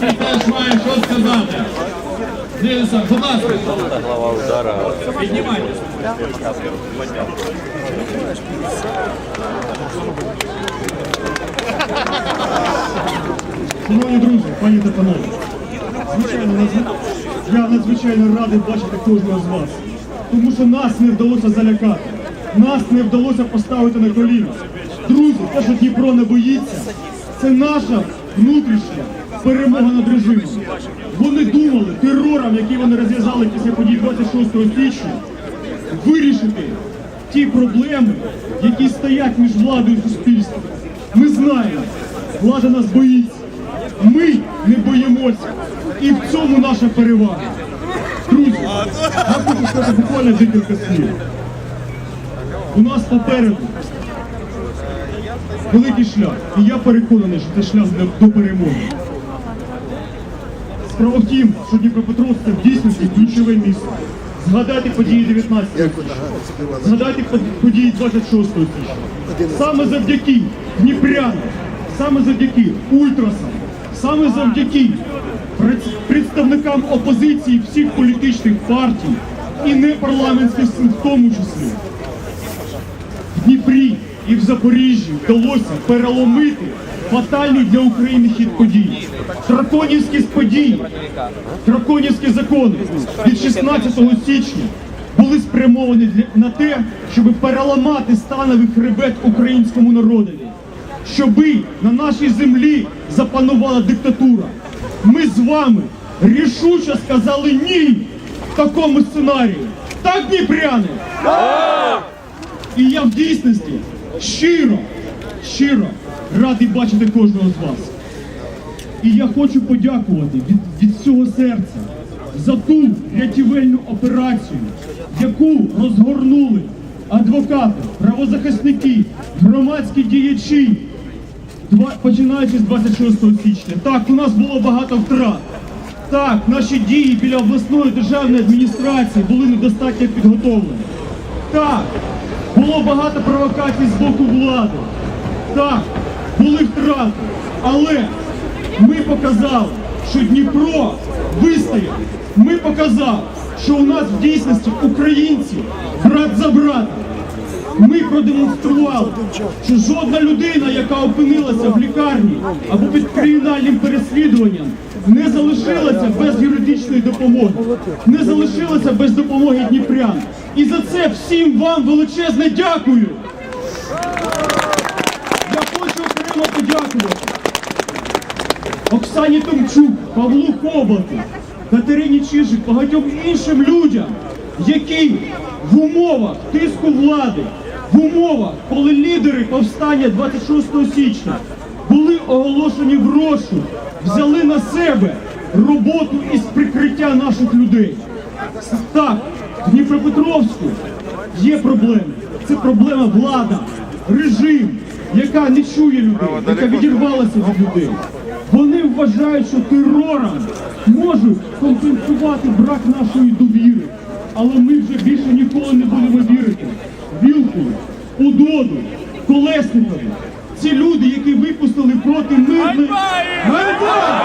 ти теж має що сказати. Дивіться, будь ласка. Глава удара. Піднімайте. Шановні друзі, пані та панове, звичайно, я надзвичайно радий бачити кожного з вас, тому що нас не вдалося залякати, нас не вдалося поставити на коліна. Друзі, те, що Дніпро не боїться, це наша внутрішня перемога над режимом. Вони думали терором, який вони розв'язали після подій 26 січня, вирішити ті проблеми, які стоять між владою і суспільством. Ми знаємо, влада нас боїться. Ми не боїмося. І в цьому наша перевага. Друзі, я хочу сказати буквально декілька слів. У нас попереду великий шлях. І я переконаний, що це шлях до перемоги. Справа в тім, що Дніпропетровська в дійсності ключове місце. Згадайте події 19 січня, згадайте події 26 січня. Саме завдяки Дніпрянам, саме завдяки ультрасам, саме завдяки представникам опозиції всіх політичних партій і непарламентських сил в тому числі в Дніпрі і в Запоріжжі вдалося переломити фатальні для України хід подій, драконівські події, драконівські закони від 16 січня були спрямовані на те, щоб переламати становий хребет українському народові, щоби на нашій землі запанувала диктатура. Ми з вами рішуче сказали ні в такому сценарію. Так, Дніпряни? І я в дійсності щиро, щиро радий бачити кожного з вас. І я хочу подякувати від, від всього серця за ту рятівельну операцію, яку розгорнули адвокати, правозахисники, громадські діячі, починаючи з 26 січня. Так, у нас було багато втрат. Так, наші дії біля обласної державної адміністрації були недостатньо підготовлені. Так. Було багато провокацій з боку влади. Так, були втрати. Але ми показали, що Дніпро вистояв. Ми показали, що у нас в дійсності українці брат за братом ми продемонстрували, що жодна людина, яка опинилася в лікарні або під кримінальним переслідуванням, не залишилася без юридичної допомоги, не залишилася без допомоги Дніпрян. І за це всім вам величезне дякую. Я хочу окремо подякувати Оксані Томчук, Павлу Хоботу, Катерині Чижик, багатьом іншим людям, які в умовах тиску влади в умовах, коли лідери повстання 26 січня були оголошені в розшук, взяли на себе роботу із прикриття наших людей. Так, в Дніпропетровську є проблеми. Це проблема влада, режим, яка не чує людей, яка відірвалася від людей. Вони вважають, що терором можуть компенсувати брак нашої довіри, але ми вже більше ніколи не будемо вірити. Харкові, Удону, Колесникові. Ці люди, які випустили проти мирних... Ганьба!